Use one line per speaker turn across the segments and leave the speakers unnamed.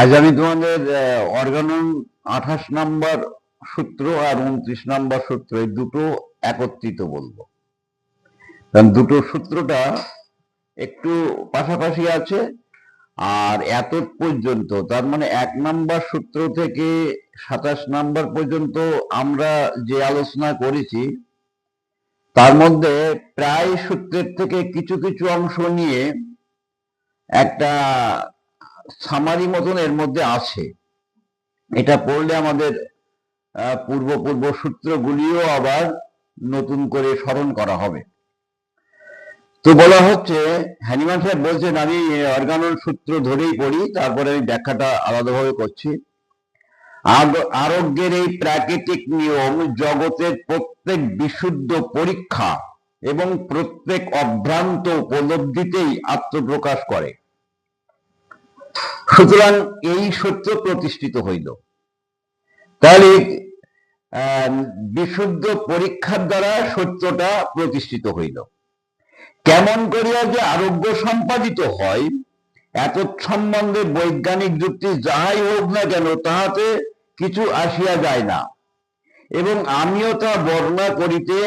আজ আমি তোমাদের অর্গানন আঠাশ নাম্বার সূত্র আর উনত্রিশ নাম্বার সূত্র, এই দুটো একত্রিত বলব। কারণ দুটো সূত্রটা একটু পাশাপাশি আছে আর এত পর্যন্ত, তার মানে এক নাম্বার সূত্র থেকে সাতাশ নাম্বার পর্যন্ত আমরা যে আলোচনা করেছি, তার মধ্যে প্রায় সূত্রের থেকে কিছু কিছু অংশ নিয়ে একটা সামারি মতন এর মধ্যে আছে। এটা পড়লে আমাদের পূর্ব পূর্ব সূত্রগুলিও আবার নতুন করে স্মরণ করা হবে। তো বলা হচ্ছে হ্যানিমান সাহেব বলছেন, আমি অর্গানল সূত্র ধরেই পড়ি, তারপরে আমি ব্যাখ্যাটা আলাদাভাবে করছি। আরোগ্যের এই প্রাকৃতিক নিয়ম জগতের প্রত্যেক বিশুদ্ধ পরীক্ষা এবং প্রত্যেক অভ্রান্ত উপলব্ধিতেই আত্মপ্রকাশ করে। সুতরাং এই সত্য প্রতিষ্ঠিত হইল। তাহলে বিশুদ্ধ পরীক্ষার দ্বারা সত্যটা প্রতিষ্ঠিত হইল। কেমন করিয়া যে আরোগ্য সম্পাদিত হয় এত সম্বন্ধে বৈজ্ঞানিক যুক্তি যাহাই হোক না কেন, তাহাতে কিছু আসিয়া যায় না। এবং আমিও তা বর্ণনা করিতে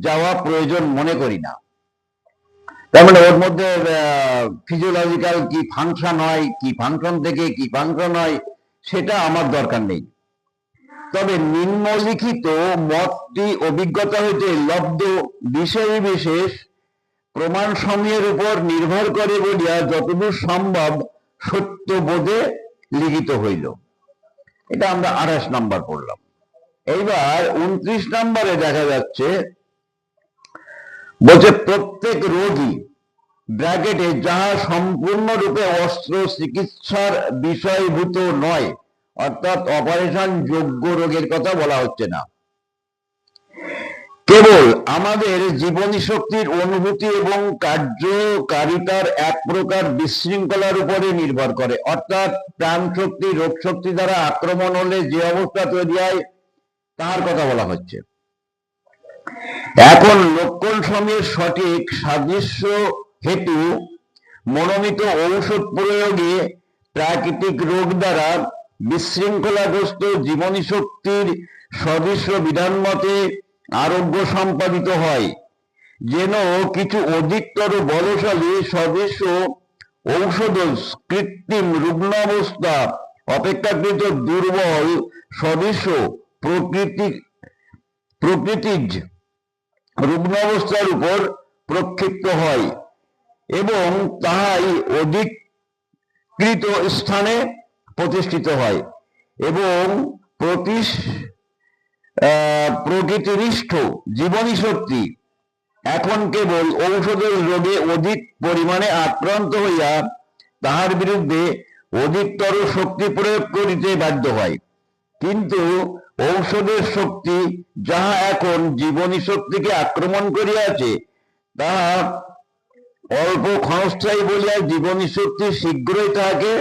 যাওয়া প্রয়োজন মনে করি না। তার মানে ওর মধ্যে ফিজিওলজিক্যাল কি ফাংশন হয়, কি ফাংশন থেকে, কি ফাংশন হয়, সেটা আমার দরকার নেই। তবে নিম্নলিখিত মতটি অভিজ্ঞতা হইতে লব্ধ বিষয় বিশেষ প্রমাণ সমূহের উপর নির্ভর করে বলিয়া যতদূর সম্ভব সত্য বোধে লিখিত হইল। এটা আমরা আঠাশ নাম্বার পড়লাম। এইবার উনত্রিশ নম্বরে দেখা যাচ্ছে বলছে, প্রত্যেক রোগী ব্র্যাকেটে যাহা সম্পূর্ণরূপে অস্ত্র চিকিৎসার বিষয়ভূত নয়, অর্থাৎ অপারেশন যোগ্য রোগের কথা বলা হচ্ছে না। কেবল আমাদের জীবনী শক্তির অনুভূতি এবং কার্যকারিতার এক প্রকার বিশৃঙ্খলার উপরে নির্ভর করে। অর্থাৎ প্রাণ শক্তি, রোগ শক্তি দ্বারা আক্রমণ হলে যে অবস্থা তৈরি হয় তার কথা বলা হচ্ছে। এখন লক্ষণ সময়ের সঠিক সাদৃশ্য হেতু মনোনীত ঔষধ প্রয়োগে প্রাকৃতিক রোগ দ্বারা বিশৃঙ্খলাগ্রস্ত জীবনী শক্তির সদৃশ্য বিধান মতে আরোগ্য সম্পাদিত হয়। যেন কিছু অধিকতর বলশালী সদৃশ্য ঔষধ কৃত্রিম রুগ্নাবস্থা অপেক্ষাকৃত দুর্বল সদৃশ্য প্রকৃতি প্রকৃতিজ রুগ্নাবস্থার উপর প্রক্ষিপ্ত হয় এবং তাহাই অধিকৃত স্থানে প্রতিষ্ঠিত হয় এবং প্রতিশ প্রকৃতিনিষ্ঠ জীবনী শক্তি এখন কেবল ঔষধের রোগে অধিক পরিমাণে আক্রান্ত হইয়া তাহার বিরুদ্ধে অধিকতর শক্তি প্রয়োগ করিতে বাধ্য হয়। কিন্তু ঔষধের শক্তি যাহা এখন জীবনী শক্তিকে আক্রমণ করিয়াছে, তাহা অল্প ক্ষণস্থায়ী বলিয়া জীবনী শক্তি শীঘ্রই তাহাকে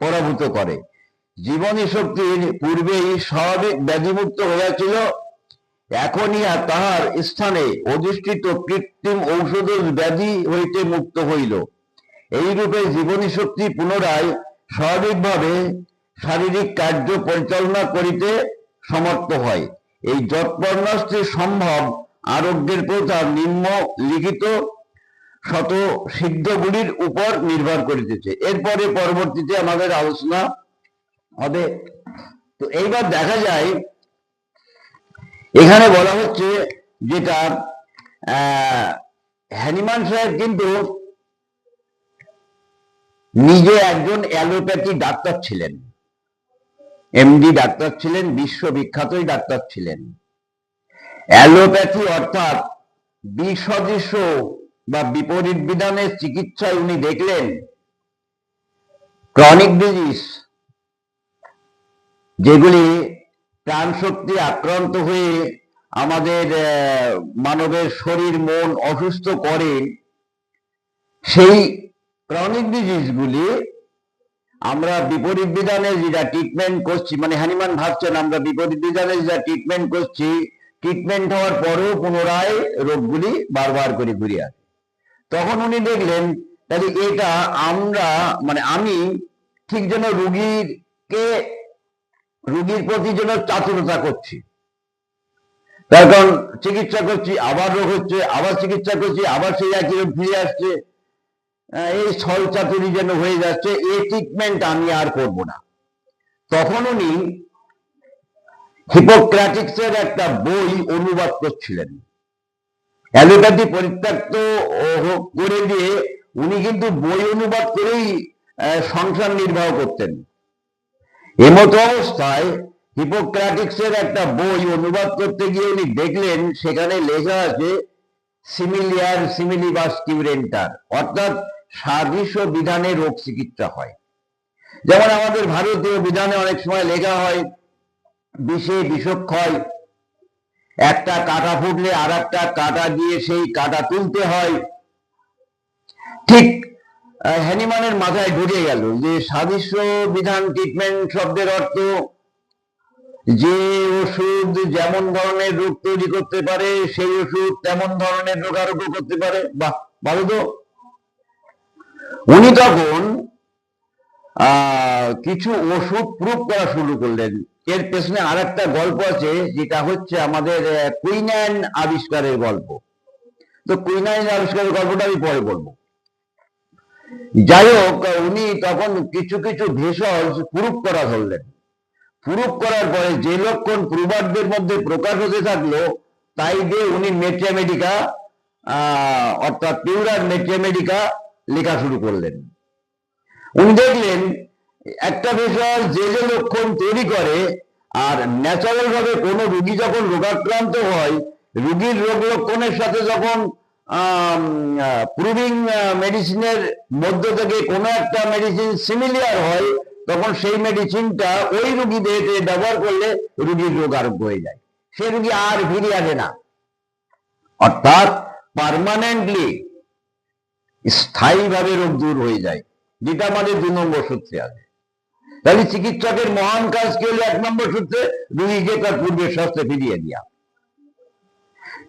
পরাভূত করে। জীবনী শক্তির পূর্বেই স্বাভাবিক ব্যাধিমুক্ত হইয়াছিল, এখনই আর তাহার স্থানে অধিষ্ঠিত কৃত্রিম ঔষধের ব্যাধি হইতে মুক্ত হইল। এইরূপে জীবনী শক্তি পুনরায় স্বাভাবিকভাবে শারীরিক কার্য পরিচালনা করিতে সমর্থ হয়। এই যৎপর্ণাস্তি সম্ভব আরোগ্যের প্রথা নিম্ন লিখিত শত সিদ্ধগুলির উপর নির্ভর করিতেছে। এরপরে পরবর্তীতে আমাদের আলোচনা হবে। তো এইবার দেখা যায়, এখানে বলা হচ্ছে যেটা হ্যানিমান সাহেব কিন্তু নিজে একজন অ্যালোপ্যাথি ডাক্তার ছিলেন। এমডি ডাক্তার ছিলেন, বিশ্ববিখ্যাতই ডাক্তার ছিলেন। অ্যালোপ্যাথি অর্থাৎ বিসদৃশ বা বিপরীত বিধানের চিকিৎসায় উনি দেখলেন ক্রনিক ডিজিজ যেগুলি প্রাণশক্তি আক্রান্ত হয়ে আমাদের মানবের শরীর, মন অসুস্থ করে, সেই ক্রনিক ডিজিজগুলি আমরা বিপরীত বিধানে যেটা ট্রিটমেন্ট করছি মানে হানিমান ভাবছেন আমরা বিপরীত বিধানে যেটা ট্রিটমেন্ট করছি ট্রিটমেন্ট হওয়ার পরেও পুনরায় রোগগুলি বারবার করে ঘুরে আসে। তখন উনি দেখলেন, তাহলে এটা আমরা মানে আমি ঠিক যেন রুগীরকে রুগীর প্রতি যেন চাতুরতা করছি। তার কারণ চিকিৎসা করছি, আবার রোগ হচ্ছে, আবার চিকিৎসা করছি, আবার সেই একই রোগ ফিরে আসছে। এই ছল চাতুরি যেন হয়ে যাচ্ছে এই ট্রিটমেন্ট আমি আর করব না। তখন উনি হিপোক্রাটিক্সের একটা বই অনুবাদ করছিলেন। অ্যালোপ্যাথি পরিত্যক্ত করে দিয়ে উনি কিন্তু বই অনুবাদ করেই সংসার নির্বাহ করতেন। এমতো অবস্থায় হিপোক্রাটিক্সের একটা বই অনুবাদ করতে গিয়ে উনি দেখলেন, সেখানে লেখা আছে সিমিলিয়ার সিমিলিবাস কিউরেন্টার অর্থাৎ সাদৃশ্য বিধানে রোগ চিকিৎসা হয়। যেমন আমাদের ভারতীয় বিধানে অনেক সময় লেখা হয় বিষে বিষক্ষয় একটা কাটা ফুটলে আর একটা কাটা দিয়ে সেই কাটা তুলতে হয়। ঠিক আহ, হ্যানিম্যানের মাথায় ঢুকে গেল যে সাদৃশ্য বিধান ট্রিটমেন্ট শব্দের অর্থ যে ওষুধ যেমন ধরনের রোগ তৈরি করতে পারে সেই ওষুধ তেমন ধরনের রোগ আরোগ্য করতে পারে। বাহ ভালো তো? উনি তখন কিছু ওষুধ প্রুভ করা শুরু করলেন। এর পেছনে আর একটা গল্প আছে, যেটা হচ্ছে আমাদের কুইনাইন আবিষ্কারের গল্প। তো কুইনাইন আবিষ্কারের গল্পটা আমি পরে বলব। যাই হোক, উনি তখন কিছু কিছু ভেষজ প্রুফ করা ধরলেন। প্রুফ করার পরে যে লক্ষণ প্রুভারদের মধ্যে প্রকাশ হতে থাকল, তাই দিয়ে উনি মেট্রিয়ামেডিকা অর্থাৎ পিউরার মেট্রিয়ামেডিকা লেখা শুরু করলেন। উনি দেখলেন, একটা ভেষজ যে যে লক্ষণ তৈরি করে, আর ন্যাচারাল ভাবে কোনো রুগী যখন রোগাক্রান্ত হয়, রুগীর রোগ লক্ষণের সাথে যখন প্রুভিং মেডিসিনের মধ্য থেকে কোনো একটা মেডিসিন সিমিলিয়ার হয়, তখন সেই মেডিসিনটা ওই রুগী ব্যবহার করলে রুগীর রোগ আরোগ্য হয়ে যায়। সে রুগী আর ফিরে আসে না। অর্থাৎ পার্মানেন্টলি স্থায়ীভাবে রোগ দূর হয়ে যায়, যেটা আমাদের দু নম্বর সূত্রে আছে। তাহলে চিকিৎসকের মহান কাজ কি হলো? এক নম্বর সূত্রে রুগীকে তার পূর্বের স্বাস্থ্যে ফিরিয়ে দেওয়া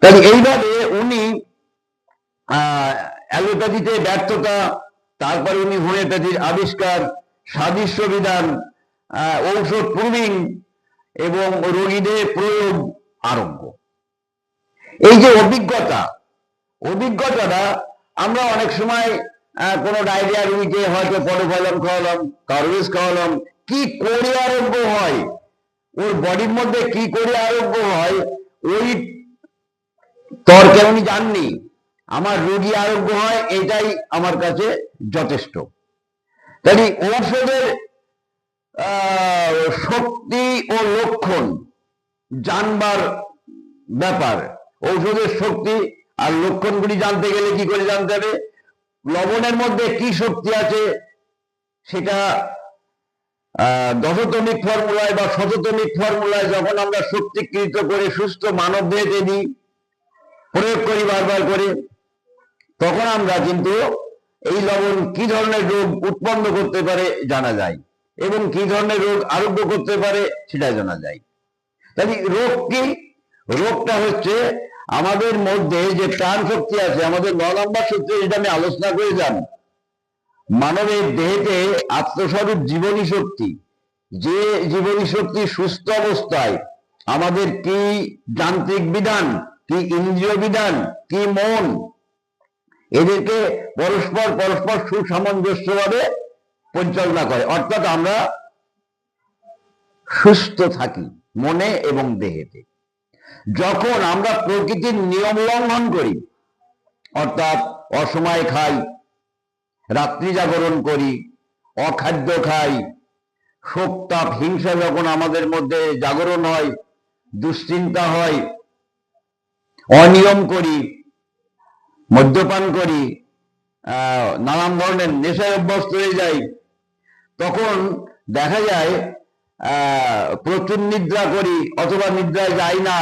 তাহলে এইভাবে উনি অ্যালোপ্যাথিতে ব্যর্থতা, তারপরে উনি হোমিওপ্যাথির আবিষ্কার সাদৃশ্য বিধান ঔষধ প্রুভিং এবং রোগীদের প্রয়োগ আরোগ্য এই যে অভিজ্ঞতা, অভিজ্ঞতাটা আমরা অনেক সময় কোনো ডায়রিয়া রুগীকে হয়তো পরফলন খাওয়ালাম কার্বেস খাওয়ালাম। কি করে আরোগ্য হয়? ওর বডির মধ্যে কি করে আরোগ্য হয়? ওই তর্কে উনি জাননি? আমার রোগী আরোগ্য হয়, এটাই আমার কাছে যথেষ্ট। তাই ঔষধের শক্তি ও লক্ষণ জানবার ব্যাপার। ঔষধের শক্তি আর লক্ষণগুলি জানতে গেলে কি করে জানতে হবে? লবণের মধ্যে কি শক্তি আছে? সেটা দশতমিক ফর্মুলায় বা শততমিক ফর্মুলায় যখন আমরা শক্তিকৃত করে সুস্থ মানব দেহতে দিই, প্রয়োগ করি বারবার করে, তখন আমরা কিন্তু এই লবণ কি ধরনের রোগ উৎপন্ন করতে পারে জানা যায় এবং কি ধরনের রোগ আরোগ্য করতে পারে সেটা জানা যায়। তাই রোগ কি? রোগটা হচ্ছে আমাদের মধ্যে যে প্রাণ শক্তি আছে, আমাদের ন নম্বর সূত্রে যেটা আমি আলোচনা করে যান মানবের দেহেতে আত্মস্বরূপ জীবনী শক্তি। যে জীবনী শক্তি সুস্থ অবস্থায়, আমাদের কি যান্ত্রিক বিধান, কি ইন্দ্রিয় বিধান, কি মন, এদেরকে পরস্পর পরস্পর সুসামঞ্জস্যভাবে পরিচালনা করে। অর্থাৎ আমরা সুস্থ থাকি মনে এবং দেহেতে। যখন আমরা প্রকৃতির নিয়ম লঙ্ঘন করি, অর্থাৎ অসময় খাই, রাত্রি জাগরণ করি, অখাদ্য খাই, শোক তাপ, হিংসা যখন আমাদের মধ্যে জাগরণ হয়, দুশ্চিন্তা হয়, অনিয়ম করি, মদ্যপান করি নানান ধরনের নেশায় অভ্যস্ত হয়ে যাই, তখন দেখা যায় প্রচুর নিদ্রা করি, অথবা নিদ্রায় যাই না।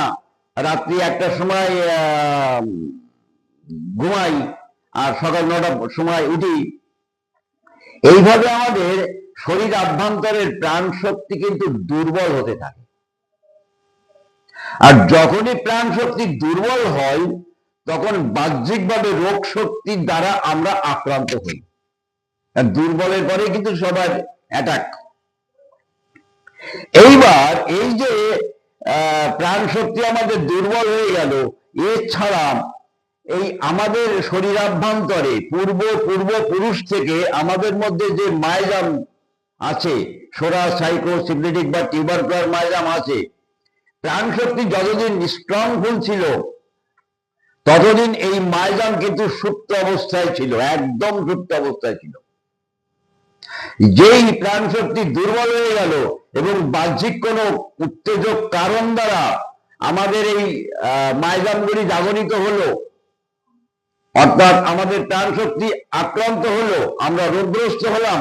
রাত্রি একটার সময় ঘুমাই, আর সকাল নটার সময় উঠি। এইভাবে আমাদের শরীর আভ্যন্তরের প্রাণ শক্তি কিন্তু দুর্বল হতে থাকে। আর যখনই প্রাণ শক্তি দুর্বল হয়, তখন বাহ্যিকভাবে রোগ শক্তির দ্বারা আমরা আক্রান্ত হই। দুর্বলের পরে কিন্তু সবার অ্যাটাক এইবার এই যে প্রাণ শক্তি আমাদের দুর্বল হয়ে গেল, এছাড়া এই আমাদের শরীরাভ্যন্তরে পূর্ব পূর্বপুরুষ থেকে আমাদের মধ্যে যে মায়জাম আছে সোরা সাইকো সিগনেটিক বা টিউবারকুলার মায়জাম আছে প্রাণ শক্তি যতদিন স্ট্রংফুল ছিল, ততদিন এই মায়জাম কিন্তু সুপ্ত অবস্থায় ছিল, একদম সুপ্ত অবস্থায় ছিল। যেই প্রাণ শক্তি দুর্বল হয়ে গেল এবং বাহ্যিক কোনো উত্তেজক কারণ দ্বারা আমাদের এই আহ, মায়জামগুলি জাগরিত হলো। অর্থাৎ আমাদের প্রাণ শক্তি আক্রান্ত হলো আমরা রোগগ্রস্ত হলাম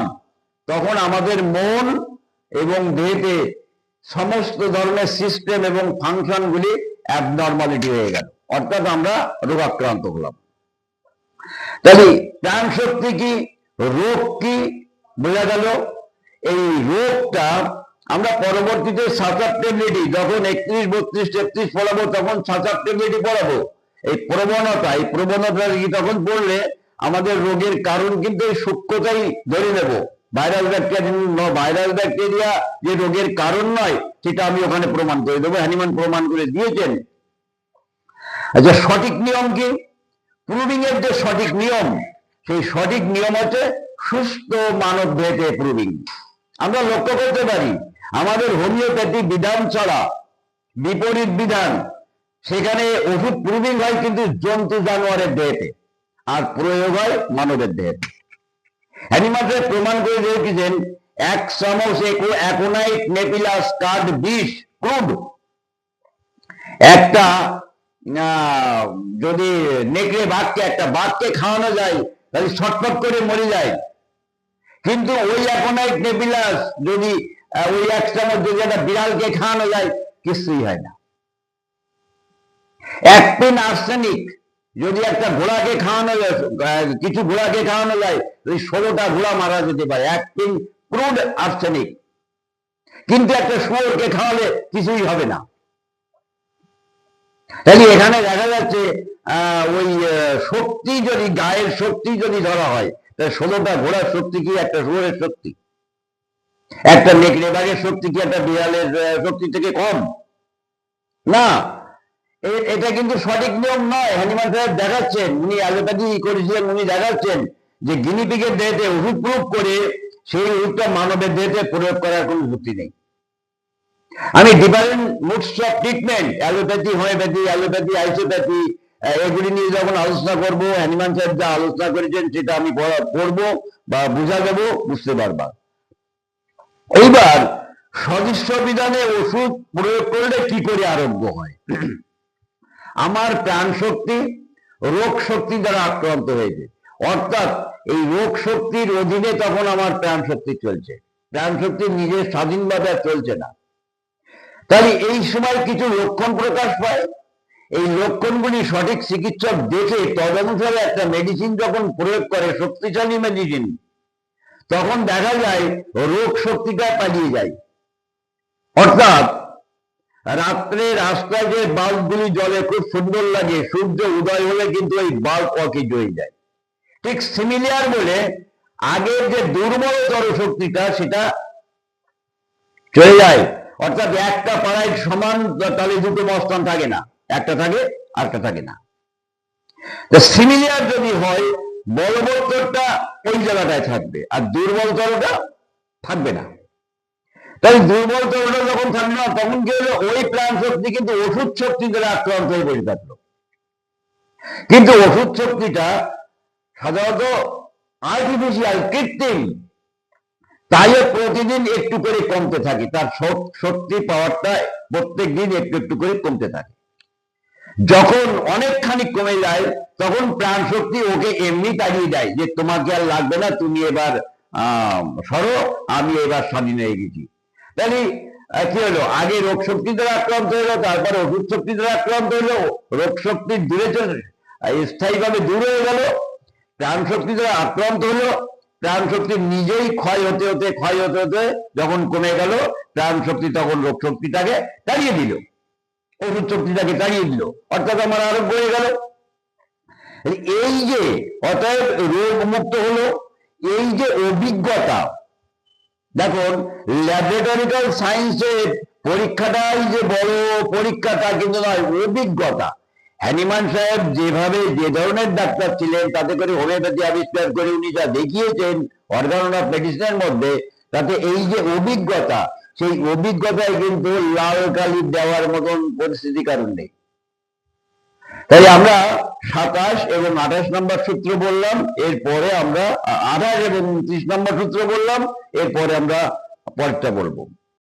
তখন আমাদের মন এবং দেহেতে সমস্ত ধরনের সিস্টেম এবং ফাংশনগুলি অ্যাবনর্মালিটি হয়ে গেল। অর্থাৎ আমরা রোগাক্রান্ত হলাম। তাহলে প্রাণ শক্তি কি রোগ কি বোঝা গেল? এই রোগটা আমরা পরবর্তীতে সাসাপ্টেবিলিটি যখন একত্রিশ, বত্রিশ, তেত্রিশ পড়াবো, তখন সাসাপ্টেবিলিটি পড়াবো। এই প্রবণতা এই প্রবণতা তখন পড়লে আমাদের রোগের কারণ কিন্তু এই সূক্ষ্মতাই ধরে নেব। ভাইরাল ব্যাকটেরিয়া ভাইরাল ব্যাকটেরিয়া যে রোগের কারণ নয়, সেটা আমি ওখানে প্রমাণ করে দেবো। হ্যানিমান প্রমাণ করে দিয়েছেন। আচ্ছা সঠিক নিয়ম কি? প্রুভিং এর যে সঠিক নিয়ম, সেই সঠিক নিয়ম হচ্ছে সুস্থ মানব ভেদে প্রুভিং। আমরা লক্ষ্য করতে পারি আমাদের হোমিওপ্যাথি বিধান ছাড়া বিপরীত বিধান, সেখানে ওষুধ প্রুভিং হয় কিন্তু জন্তু জানোয়ারের দেহেতে, আর প্রয়োগ হয় মানবের দেহেতে। অ্যানিমালসের প্রমাণ করে রেখেছেন এক চামচ একো অ্যাকোনাইট নেপিলাস কার্ড বিষ ক্রুড একটা যদি নেকড়ে বাঘকে একটা বাঘকে খাওয়ানো যায়, তাহলে ছটফট করে মরে যায়। কিন্তু ওই অ্যাকোনাইট নেপিলাস যদি ওই এক মধ্যে একটা বিড়ালকে খাওয়ানো যায়, কিছুই হয় না। এক আর্সেনিক যদি একটা ঘোড়াকে খাওয়ানো যায় কিছু ঘোড়াকে খাওয়ানো যায়, ওই ষোলোটা ঘোড়া মারা যেতে পারে। এক পিন ক্রুড আর্সেনিক। কিন্তু একটা শুয়োরকে খাওয়ালে কিছুই হবে না। তাহলে এখানে দেখা যাচ্ছে ওই শক্তি যদি, গায়ের শক্তি যদি ধরা হয়, তাহলে ষোলোটা ঘোড়ার শক্তি কি, একটা শুয়োরের শক্তি? একটা নেকড়ে বাঘের শক্তি কি একটা বিড়ালের শক্তি থেকে কম? না। এটা কিন্তু সঠিক নিয়ম নয়। হনুমান সাহেব দেখাচ্ছেন, উনি অ্যালোপ্যাথি করেছিলেন, উনি দেখাচ্ছেন যে গিনিপিগের দেহেতে ওষুধ প্রয়োগ করে সেই ওষুধটা মানবের দেহেতে প্রয়োগ করার কোনো যুক্তি নেই। আমি different modes of treatment, allopathy, homeopathy, allopathy, isopathy এগুলি নিয়ে যখন আলোচনা করব হ্যানিমান সাহেব যা আলোচনা করেছেন সেটা আমি পড়া- পড়ব বা বুঝা দেবো বুঝতে পারবা। এইবার সদৃশ্য বিধানে ওষুধ প্রয়োগ করলে কি করে আরোগ্য হয়? আমার প্রাণ শক্তি রোগ শক্তি দ্বারা আক্রান্ত হয়েছে। অর্থাৎ এই রোগ শক্তির অধীনে তখন আমার প্রাণ শক্তি চলছে। প্রাণ শক্তি নিজের স্বাধীনভাবে চলছে না। তাহলে এই সময় কিছু লক্ষণ প্রকাশ পায়। এই লক্ষণগুলি সঠিক চিকিৎসক দেখে তদনুসারে একটা মেডিসিন যখন প্রয়োগ করে, শক্তিশালী মেডিসিন তখন দেখা যায় রোগ শক্তিটা পালিয়ে যায়। অর্থাৎ রাত্রে রাস্তায় যে বাল্বগুলি জলে খুব সুন্দর লাগে। সূর্য উদয় হলে কিন্তু ওই বাল্ব অকেজ হয়ে যায়। ঠিক সিমিলিয়ার বলে আগের যে দুর্বলতর শক্তিটা সেটা চলে যায়। অর্থাৎ একটা পাড়ায় সমান তাহলে দুটো মস্তান থাকে না। একটা থাকে আরটা থাকে না। সিমিলিয়ার যদি হয় বলবত্তরটা ওই জায়গাটায় থাকবে। আর দুর্বলতরটা থাকবে না। তাই দুর্বল তরুণরা যখন থাকবে না, তখন কি হলো ওই প্রাণ শক্তি কিন্তু ওষুধ শক্তি দ্বারা আক্রান্ত হয়ে বসে থাকল। কিন্তু ওষুধ শক্তিটা সাধারণত আর্টিফিশিয়াল কৃত্রিম, তাইও প্রতিদিন একটু করে কমতে থাকে। তার শক্তি পাওয়ারটা প্রত্যেক দিন একটু একটু করে কমতে থাকে। যখন অনেকখানি কমে যায়, তখন প্রাণ শক্তি ওকে এমনি তাড়িয়ে দেয় যে, তোমাকে আর লাগবে না, তুমি এবার সরো, আমি এবার স্বাধীন হয়ে গেছি। তাহলে কি হলো? আগে রোগ শক্তি দ্বারা আক্রান্ত হলো, তারপরে ওষুধ শক্তি দ্বারা আক্রান্ত হলো রোগ শক্তি দূরে চলে স্থায়ীভাবে দূর হয়ে গেল প্রাণ শক্তি দ্বারা আক্রান্ত হলো প্রাণ শক্তি নিজেই ক্ষয় হতে হতে, ক্ষয় হতে হতে যখন কমে গেল প্রাণ শক্তি তখন রোগ শক্তিটাকে তাড়িয়ে দিল। ওষুধ শক্তিটাকে তাড়িয়ে দিল। অর্থাৎ আমার আরোগ্য হয়ে গেল। এই যে, অতএব রোগ মুক্ত হলো, এই যে অভিজ্ঞতা, দেখুন ল্যাবরেটরিক্যাল সায়েন্সের পরীক্ষাটাই যে বড় পরীক্ষা তা কিন্তু নয়, অভিজ্ঞতা। হ্যানিমান সাহেব যেভাবে যে ধরনের ডাক্তার ছিলেন, তাতে করে হোমিওপ্যাথি আবিষ্কার করে উনি যা দেখিয়েছেন অর্গান অফ মেডিসিনের মধ্যে, তাতে এই যে অভিজ্ঞতা সেই অভিজ্ঞতায় কিন্তু লাল কালি দেওয়ার মতন পরিস্থিতি কারণ নেই। তাই আমরা সাতাশ এবং আঠাশ নম্বর সূত্র বললাম, এরপরে আমরা আঠাশ এবং উনত্রিশ নম্বর সূত্র বললাম, এরপরে আমরা পরেরটা বলব।